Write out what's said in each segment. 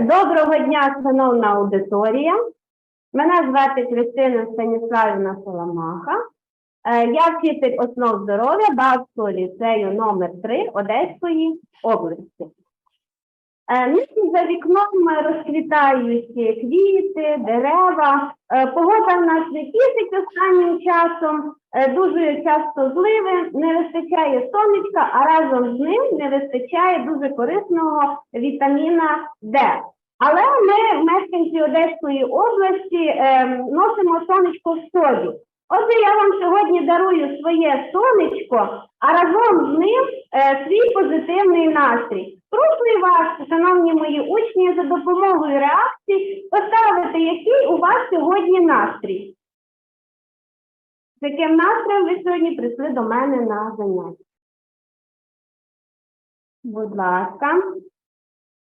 Доброго дня, шановна аудиторія. Мене звати Кристина Станіславівна Соломаха. Е, Я вчитель основ здоров'я Бабського ліцею номер 3 Одеської області. Е, Нині за вікном розквітають квіти, дерева. Е, Погода в нас не тішить останнім часом. Е, Дуже часто зливи, не вистачає сонечка, а разом з ним не вистачає дуже корисного вітаміна Д. Але ми, мешканці Одеської області, е, носимо сонечко в собі. Отже, я вам сьогодні дарую своє сонечко, а разом з ним е, свій позитивний настрій. Прошу вас, шановні мої учні, за допомогою реакцій поставити, який у вас сьогодні настрій. З яким настроєм ви сьогодні прийшли до мене на заняття? Будь ласка.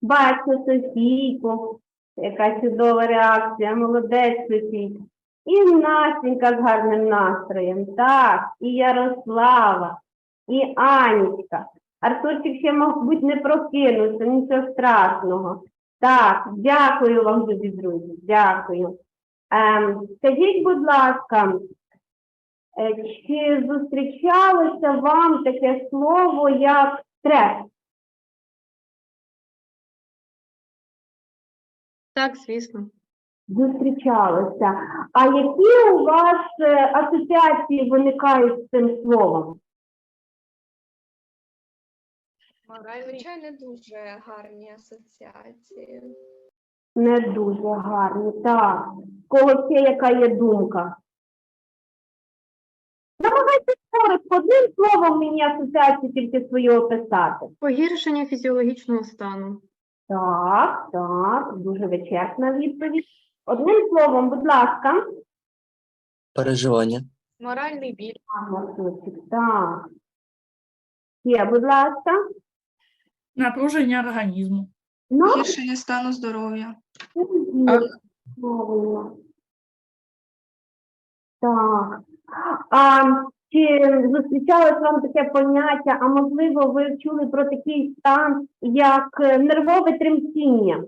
Бачу Софійку. Яка чудова реакція. Молодець Софійка. І Настенька з гарним настроєм. Так, і Ярослава, і Анічка. Артурчик ще, мабуть, не прокинувся, нічого страшного. Так, дякую вам, любі друзі, дякую. Ем, скажіть, будь ласка, е, чи зустрічалося вам таке слово як стрес? Так, звісно. Зустрічалося. А які у вас е, асоціації виникають з цим словом? Зазвичай не дуже гарні асоціації. Не дуже гарні. Так. Кого ще яка є думка? Намагайтесь коротко, одним словом мені асоціації тільки свої описати. Погіршення фізіологічного стану. Так, так, дуже вичерпна відповідь. Одним словом, будь ласка. Переживання. Моральний біль. Так. Ще, будь ласка. Напруження організму. Ну, стану здоров'я. Правильно. Так. А чи зустрічалось вам таке поняття, а можливо, ви чули про такий стан, як е, нервове тремтіння?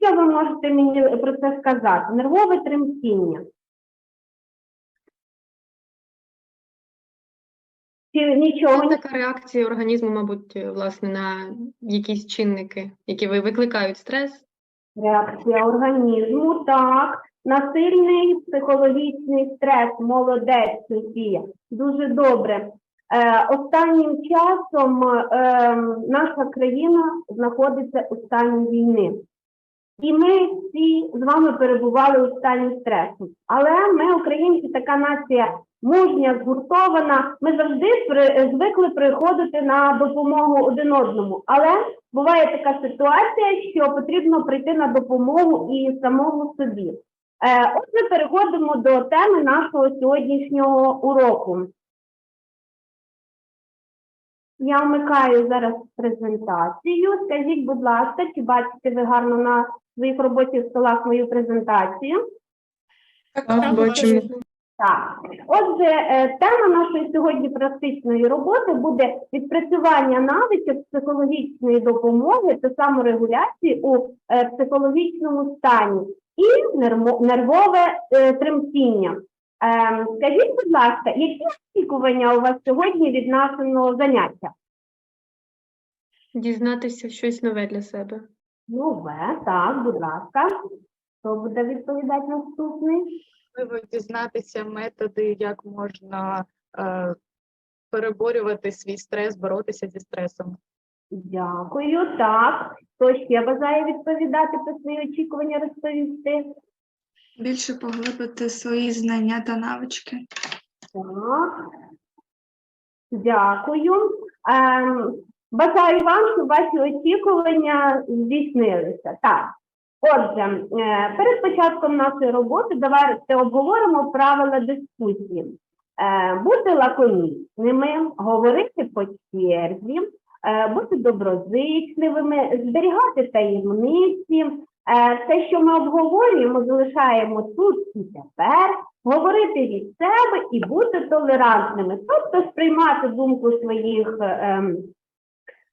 Що ви можете мені про це сказати? Нервове тремтіння. Нічого Це така реакція організму, мабуть, власне, на якісь чинники, які викликають стрес. Реакція організму, так. Насильний психологічний стрес, молодець Софія. Дуже добре. Е, останнім часом е, наша країна знаходиться у стані війни. І ми всі з вами перебували у стані стресу. Але ми, українці, така нація мужня, згуртована. Ми завжди при, звикли приходити на допомогу один одному. Але буває така ситуація, що потрібно прийти на допомогу і самому собі. Е, отже, переходимо до теми нашого сьогоднішнього уроку. Я вмикаю зараз презентацію. Скажіть, будь ласка, чи бачите ви гарно на своїх робочих столах мою презентацію? Так, бачимо. Так, отже, е, тема нашої сьогодні практичної роботи буде відпрацювання навичок психологічної допомоги та саморегуляції у е, психологічному стані і нервове е, тремтіння. Ем, Скажіть, будь ласка, які очікування у вас сьогодні від нашого заняття? Дізнатися щось нове для себе. Нове, так, будь ласка. Хто буде відповідати наступний? можливо дізнатися методи, як можна е, переборювати свій стрес, боротися зі стресом. Дякую. Так. Хто ще бажає відповідати про свої очікування розповісти? Більше поглибити свої знання та навички. Так. Дякую. Ем, бажаю вам, щоб ваші очікування здійснилися. Так. Отже, е, перед початком нашої роботи давайте обговоримо правила дискусії. Е, бути лаконічними, говорити по черзі, е, бути доброзичливими, зберігати таємниці. Те, що ми обговорюємо, залишаємо тут і тепер, говорити від себе і бути толерантними, тобто сприймати думку своїх ем,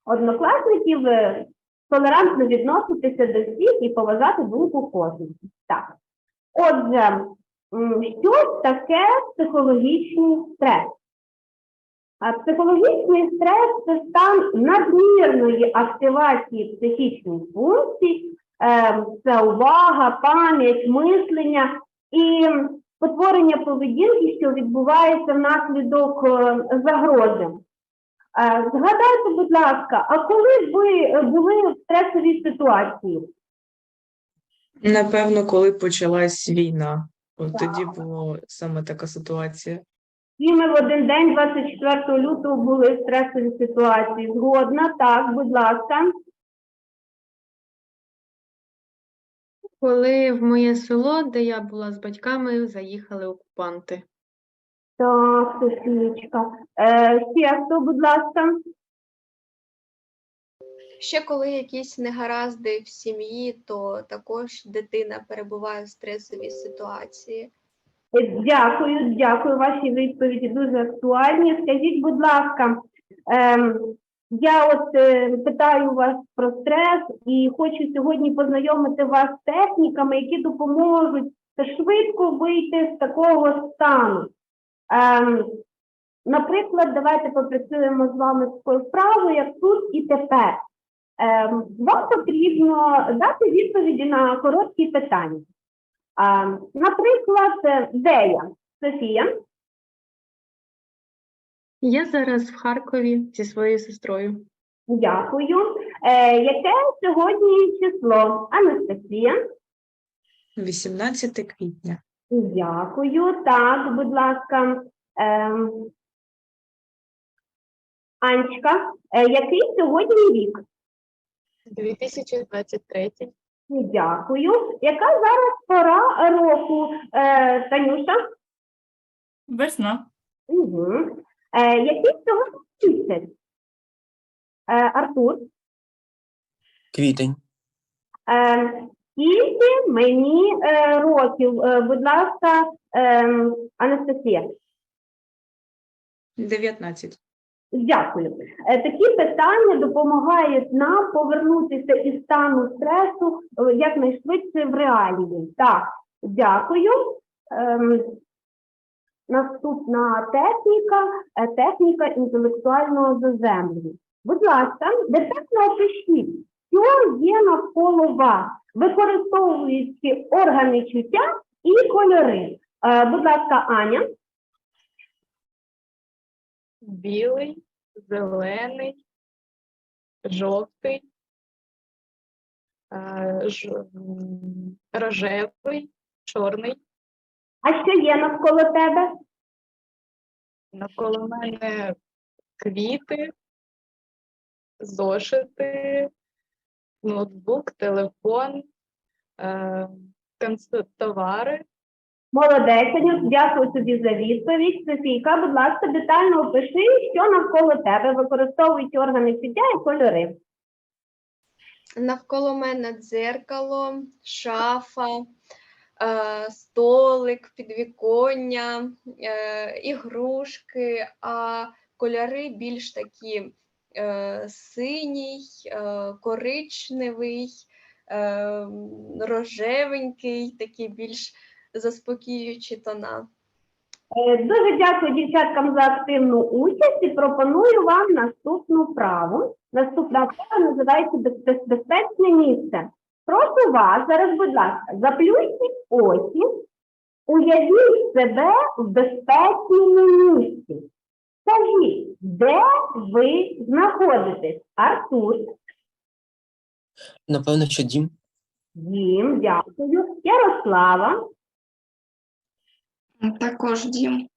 однокласників е, толерантно відноситися до всіх і поважати думку кожного. Так. Отже, що таке психологічний стрес? Психологічний стрес це стан надмірної активації психічних функцій, е, це увага, пам'ять, мислення і потворення поведінки, що відбувається внаслідок е, загрози. Е, Згадайте, будь ласка, а коли ви е, були в стресовій ситуації? Напевно, коли почалась війна, от тоді була саме така ситуація. Всі ми в один день, 24 лютого, були в стресовій ситуації. Згодна, так, будь ласка. Коли в моє село, де я була з батьками, заїхали окупанти. Так, Софієчка. Е, ще хто, будь ласка. Ще коли якісь негаразди в сім'ї, то також дитина перебуває в стресовій ситуації. Е, Дякую, дякую. Ваші відповіді дуже актуальні. Скажіть, будь ласка, ем, я от е, питаю вас про стрес і хочу сьогодні познайомити вас з техніками, які допоможуть швидко вийти з такого стану. Ем, наприклад, давайте попрацюємо з вами з такою вправою, як тут і тепер. Ем, вам потрібно дати відповіді на короткі питання. А, наприклад, е, де я? Софія? Я зараз в Харкові зі своєю сестрою. Дякую. Е, яке сьогодні число? Анастасія? 18 квітня. Дякую. Так, будь ласка. Ем, Анечка, е, який сьогодні рік? 2023. Дякую. Яка зараз пора року, е, Танюша? Весна. Угу. Е, який сьогодні місяць? Е, Артур? Квітень. Е, Скільки мені е, років, Е, будь ласка, е, Анастасія? 19. Дякую. Е, Такі питання допомагають нам повернутися із стану стресу е, якнайшвидше в реалії. Так, дякую. Ем, Наступна техніка е, техніка інтелектуального заземлення. Будь ласка, детально опишіть, що є навколо вас, використовуючи органи чуття і кольори. Е, Будь ласка, Аня. Білий, зелений, жовтий, е, ж- рожевий, чорний. А що є навколо тебе? Навколо мене квіти, зошити, ноутбук, телефон, е, канцтовари. Молодець, дякую тобі за відповідь. Софійка, будь ласка, детально опиши, що навколо тебе, використовуючи органи чуття і кольори. Навколо мене дзеркало, шафа, е, столик, підвіконня, е, ігрушки, а кольори більш такі синій, е, коричневий, е, рожевенький, такі більш заспокіюючі тона. Е, Дуже дякую дівчаткам за активну участь і пропоную вам наступну вправу. Наступна вправа називається безпечне місце. Прошу вас зараз, будь ласка, заплющіть очі, уявіть себе в безпечному місці. Скажіть, де ви знаходитесь? Артур, Напевно, що дім. Дім, дякую. Ярослава, Також дім.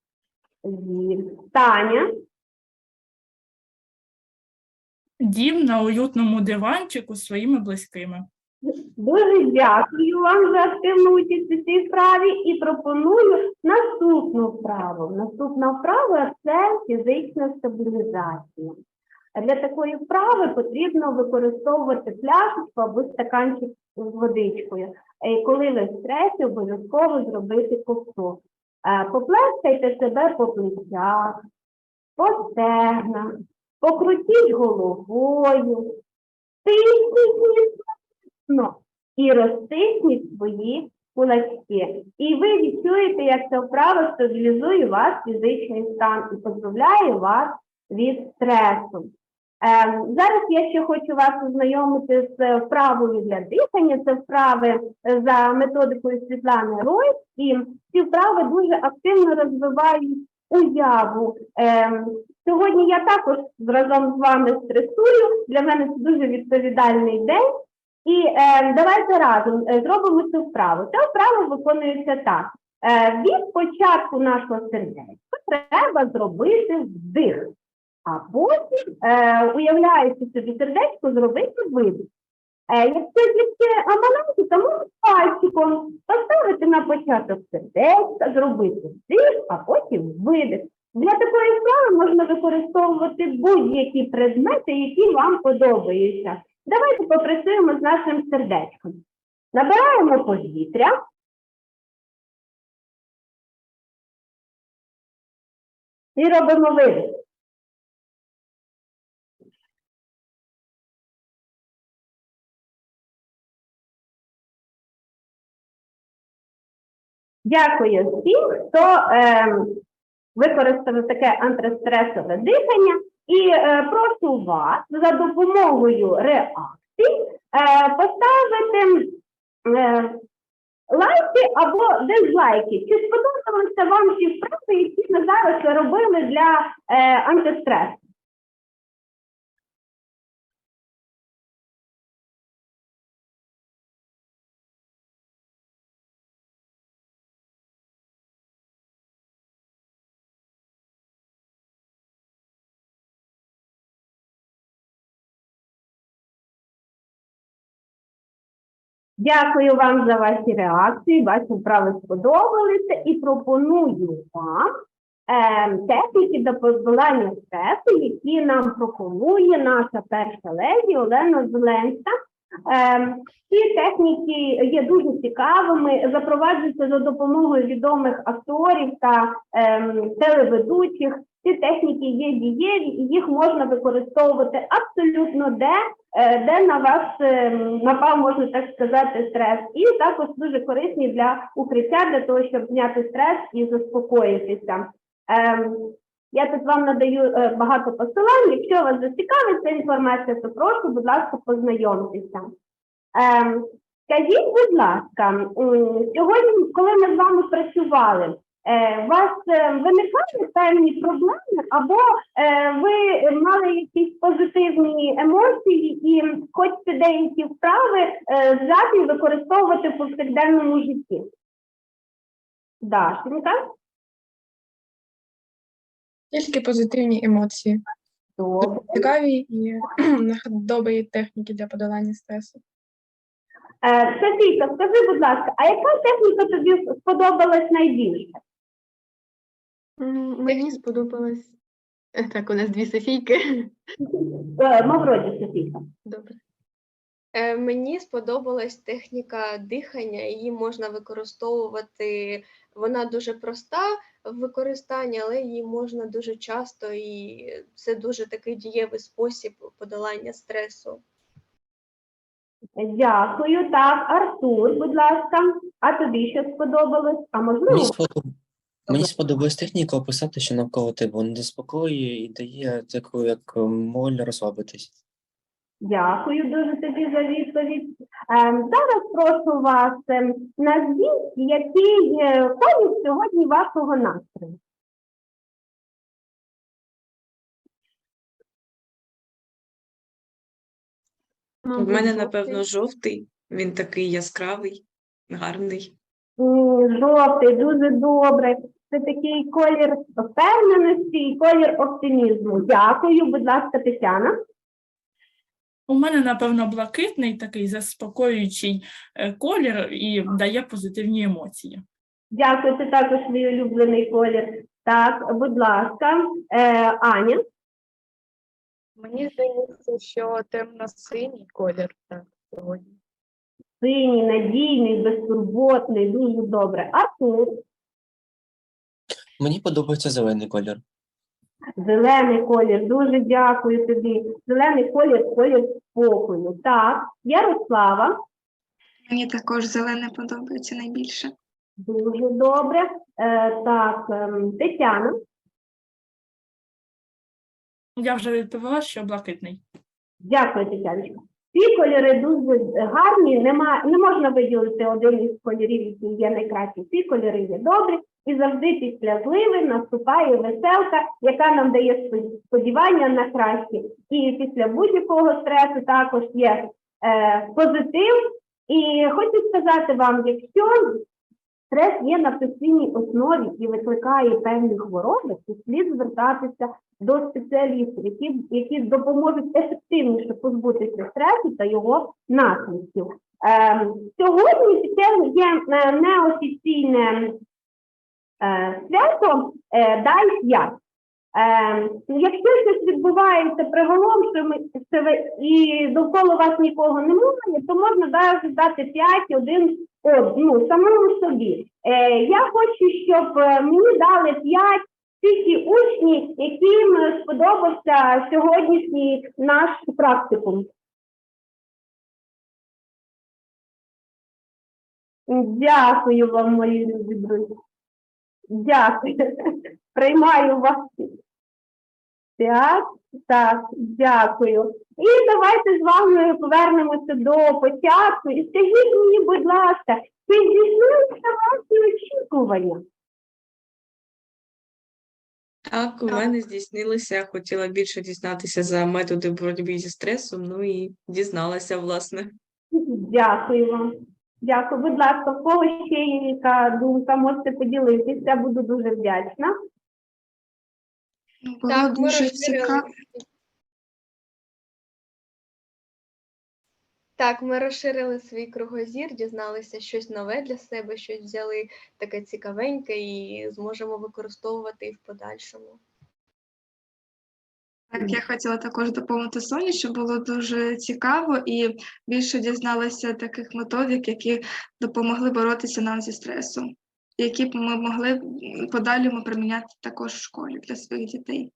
Дім. Таня, Дім на уютному диванчику з своїми близькими. Дуже дякую вам за активну участь у цій вправі і пропоную наступну вправу. Наступна вправа це фізична стабілізація. Для такої вправи потрібно використовувати пляшечку або стаканчик з водичкою. І коли ви стресі, обов'язково зробити ковток. Е, Поплескайте себе по плечах, по стегнах, покрутіть головою, Стисніть міцно і розтисніть свої кулачки. І ви відчуєте, як ця вправа стабілізує ваш фізичний стан і позбавляє вас від стресу. Ем, зараз я ще хочу вас ознайомити з вправою для дихання. Це вправи е, за методикою Світлани Рой. І ці вправи дуже активно розвивають уяву. Ем, сьогодні я також разом з вами стресую. Для мене це дуже відповідальний день. І е, давайте разом е, зробимо цю вправу. Ця вправа виконується так. Е, від початку нашого сердечка треба зробити вдих, а потім, е, уявляючи собі сердечко, зробити видих. Е, якщо дітки а, то можна пальчиком поставити на початок сердечка, зробити вдих, а потім видих. Для такої вправи можна використовувати будь-які предмети, які вам подобаються. Давайте попрацюємо з нашим сердечком. Набираємо повітря. І робимо видих. Дякую всім, хто ем, використав таке антистресове дихання. І е, прошу вас за допомогою реакцій е, поставити е, лайки або дизлайки. Чи сподобалися вам ті вправи, які ми зараз робили для антистресу? Дякую вам за ваші реакції. Ваші вправи сподобалися і пропоную вам е, техніки до подолання стресу, які нам пропонує наша перша леді Олена Зеленська. Е, ці техніки є дуже цікавими, запроваджуються за допомогою відомих акторів та ем, телеведучих. Ці техніки є дієві і їх можна використовувати абсолютно де, е, де на вас е, напав, можна так сказати, стрес. І також дуже корисні для укриття, для того, щоб зняти стрес і заспокоїтися. Я тут вам надаю е, багато посилань. Якщо вас зацікавить ця інформація, то прошу, будь ласка, познайомтеся. Ем, скажіть, будь ласка, сьогодні, коли ми з вами працювали, е, у вас е, виникали певні проблеми, або е, ви мали якісь позитивні емоції і хочете деякі вправи е, взяти і використовувати в повсякденному житті? Дашенька, Тільки позитивні емоції, добре. цікаві і добрі техніки для подолання стресу. Е, Софійка, скажи, будь ласка, а яка техніка тобі сподобалась найбільше? Мені сподобалось. Е, Так, у нас дві Софійки. Е, Мавроді, Софійка. Добре. Е, Мені сподобалась техніка дихання, її можна використовувати. Вона дуже проста в використанні, але її можна дуже часто, і це дуже такий дієвий спосіб подолання стресу. Дякую. Так, Артур, будь ласка, а тобі що сподобалось? А можливо, Мені, сподоб... Мені сподобалась техніка описати, що навколо тебе вона заспокоює і дає таку, як моль розслабитись. Дякую дуже тобі за відповідь. Ем, зараз прошу вас ем, назвіть, який е, колір сьогодні вашого настрою. У мене, напевно, жовтий. Він такий яскравий, гарний. Жовтий, дуже добре. Це такий колір впевненості і колір оптимізму. Дякую, будь ласка, Тетяна. У мене, напевно, блакитний такий заспокоюючий е, колір і дає позитивні емоції. Дякую, це також мій улюблений колір. Так, будь ласка, е, Аня. Мені здається, що темно-синій колір так, сьогодні. Синій, надійний, безтурботний, дуже добре. Артур. Мені подобається зелений колір. Зелений колір, дуже дякую тобі. Зелений колір, колір спокою. Так, Ярослава, Мені також зелене подобається найбільше. дуже добре. Е, так, ем, Тетяна, Я вже відповіла, що блакитний. дякую, Тетяночка. Ці кольори дуже гарні, нема, не можна виділити один із кольорів, який є найкращий. Ці кольори є добрі, і завжди після зливи наступає веселка, яка нам дає спо- сподівання на краще. І після будь-якого стресу також є е, позитив. І хочу сказати вам, якщо стрес є на постійній основі і викликає певні хвороби, то слід звертатися до спеціалістів, які, які допоможуть ефективніше позбутися стресу та його наслідків. Ем, сьогодні це є е, неофіційне е, свято е, Дай 5. Ем, якщо щось відбувається приголомшує і довкола вас нікого немає, то можна навіть дати 5 один од- ну, самому собі. Е, я хочу, щоб е, мені дали 5 всі ті учні, яким е, сподобався сьогоднішній наш практикум. Дякую вам, мої любі друзі. Дякую. Приймаю вас. Так, так, дякую. І давайте з вами повернемося до початку. І скажіть мені, будь ласка, чи здійснилися ваші очікування? Так, у мене здійснилося. Я хотіла більше дізнатися за методи боротьби зі стресом, ну і дізналася, власне. Дякую вам. Дякую. Будь ласка, в кого ще є яка думка, можете поділитися, буду дуже вдячна. Було Так, ми дуже розширили. цікаво. Так, ми розширили свій кругозір, дізналися щось нове для себе, щось взяли таке цікавеньке і зможемо використовувати і в подальшому. Так, я хотіла також доповнити Соні, що було дуже цікаво і більше дізналася таких методик, які допомогли боротися нам зі стресом, які б ми могли подалі подалі приміняти також в школі для своїх дітей.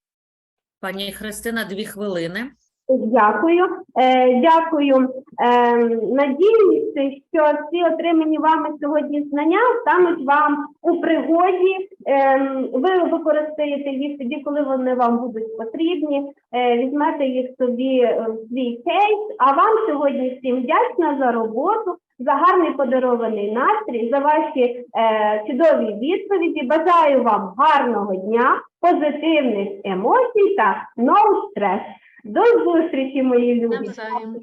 Пані Христина, дві хвилини. Дякую. Е, дякую. Е, надіюся, що всі отримані вами сьогодні знання стануть вам у пригоді. Е, ви використаєте їх тоді, коли вони вам будуть потрібні. Е, візьмете їх собі в свій кейс. А вам сьогодні всім вдячна за роботу, за гарний подарований настрій, за ваші е, чудові відповіді. Бажаю вам гарного дня, позитивних емоцій та no stress. До зустрічі, мої любі. Навзаєм.